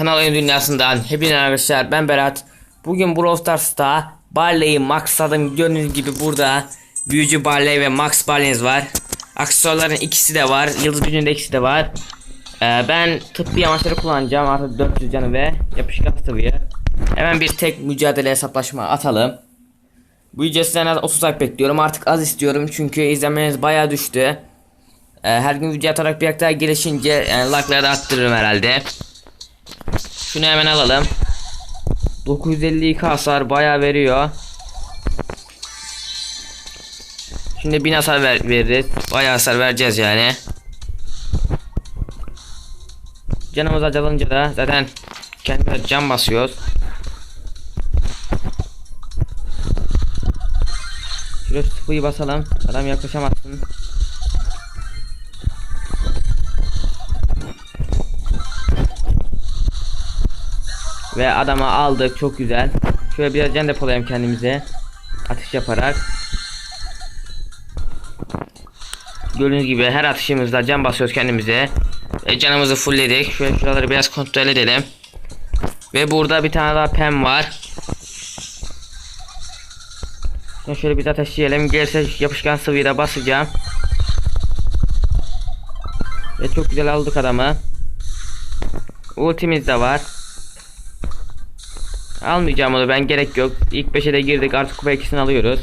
Sanal oyun dünyasından hepinize arkadaşlar ben Berat. Bugün Brawl Stars'ta Barley'i maxladım. Gördüğünüz gibi burada Büyücü Barley ve Max Barley'niz var. Aksesuarların ikisi de var. Yıldız gücünün de ikisi de var. Ee, ben tıbbi amaçları kullanacağım. Artık 400 canı ve yapışkan sıvıyı. Hemen bir tek mücadele hesaplaşma atalım. Bu sizden az 30 like bekliyorum. Artık az istiyorum çünkü izlenmeniz bayağı düştü. Ee, her gün video atarak bir daha gelişince yani like'ları arttırırım herhalde. Şunu hemen alalım. 952 hasar bayağı veriyor. Şimdi 1000 hasar ver veririz. Bayağı hasar vereceğiz yani. Canımız azalınca da zaten kendimize can basıyoruz. Sıfırı basalım. Adam yaklaşamazsın. Ve adama aldık çok güzel. Şöyle biraz can depolayalım kendimize. Atış yaparak. Gördüğünüz gibi her atışımızda can basıyoruz kendimize. E, canımızı fullledik. Şöyle şuraları biraz kontrol edelim. Ve burada bir tane daha pem var. Şöyle bir ateşleyelim. Gelirse yapışkan sıvıyla basacağım. Ve çok güzel aldık adamı. Ultimiz de var. Almayacağım onu ben gerek yok. İlk 5'e de girdik artık kupa ikisini alıyoruz.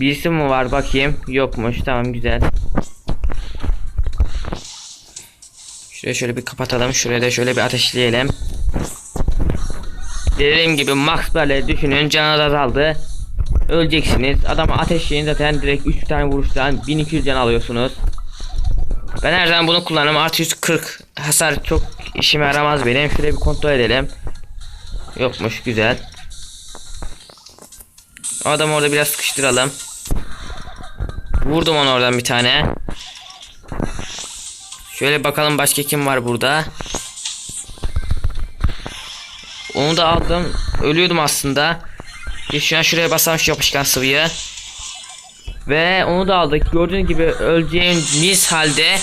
Bir isim mi var bakayım. Yokmuş tamam güzel. Şuraya şöyle bir kapatalım. Şuraya da şöyle bir ateşleyelim. Dediğim gibi Max böyle düşünün canınız azaldı. Öleceksiniz. Adama ateşleyin zaten direkt 3 tane vuruştan 1200 can alıyorsunuz. Ben her zaman bunu kullanırım. Artı 140 hasar çok işime yaramaz benim. Şöyle bir kontrol edelim. Yokmuş güzel. O adamı orada biraz sıkıştıralım. Vurdum onu oradan bir tane. Şöyle bakalım başka kim var burada. Onu da aldım. Ölüyordum aslında. Biz şu an şuraya basalım şu yapışkan sıvıyı. Ve onu da aldık. Gördüğünüz gibi öleceğimiz halde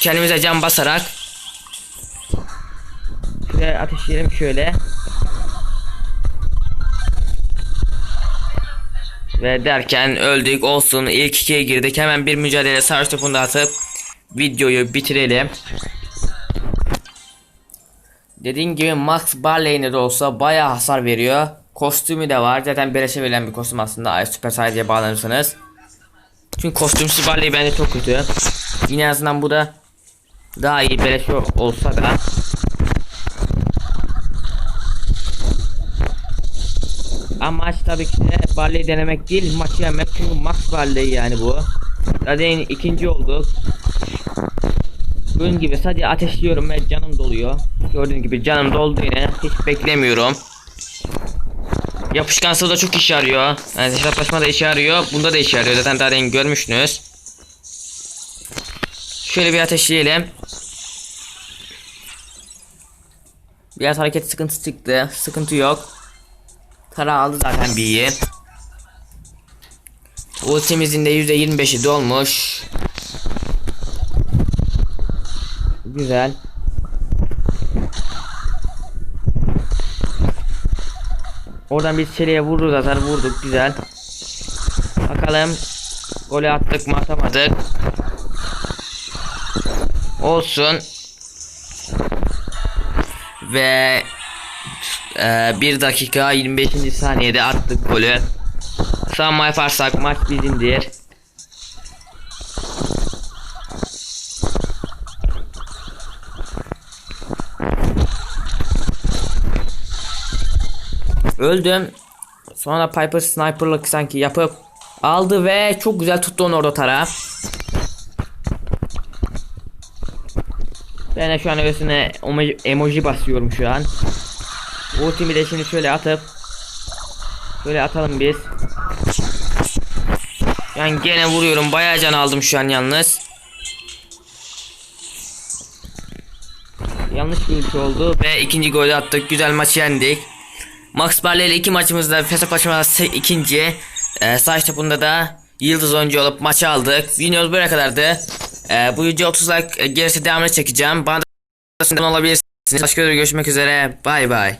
kendimize can basarak şöyle ateşleyelim şöyle. Ve derken öldük olsun ilk ikiye girdik hemen bir mücadele sarış topunu da atıp videoyu bitirelim. Dediğim gibi Max Barley'ne de olsa bayağı hasar veriyor. Kostümü de var. Zaten beleşe verilen bir kostüm aslında. Ay Super Saiyan'a bağlanırsanız. Çünkü kostümsüz Barley bence çok kötü. Yine azından bu da daha iyi beleş olsa da. Amaç tabii ki de Barley denemek değil maçı yenmek çünkü Max Barley yani bu. Zaten ikinci olduk. Bunun gibi sadece ateşliyorum ve canım doluyor. Gördüğün gibi canım doldu yine. Hiç beklemiyorum. Yapışkan sıvı da çok işe yarıyor. Yani hesaplaşma da işe yarıyor. Bunda da işe yarıyor. Zaten daha demin görmüşsünüz. Şöyle bir ateşleyelim. Biraz hareket sıkıntı çıktı. Sıkıntı yok. Tara aldı zaten bir iyi. Ultimizin de %25'i dolmuş. Güzel. Oradan bir çeliğe vururuz atar vurduk güzel. Bakalım golü attık mı atamadık. Olsun. Ve e, 1 dakika 25. saniyede attık golü. Sanma yaparsak maç bizimdir. Öldüm. Sonra Piper sniperlık sanki yapıp aldı ve çok güzel tuttu onu orada tara. Ben de şu an öylesine emoji, basıyorum şu an. Ultimi de şimdi şöyle atıp Şöyle atalım biz. Yani gene vuruyorum. Bayağı can aldım şu an yalnız. Yanlış bir ülke oldu ve ikinci golü attık. Güzel maçı yendik. Max Barley ile iki maçımızda fesat maçımızda ikinci. Ee, e, saç topunda da yıldız oyuncu olup maçı aldık. Videomuz böyle kadardı. E, bu video 30 like e, gerisi devamını çekeceğim. Bana da olabilirsiniz. Başka görüşmek üzere. Bay bay.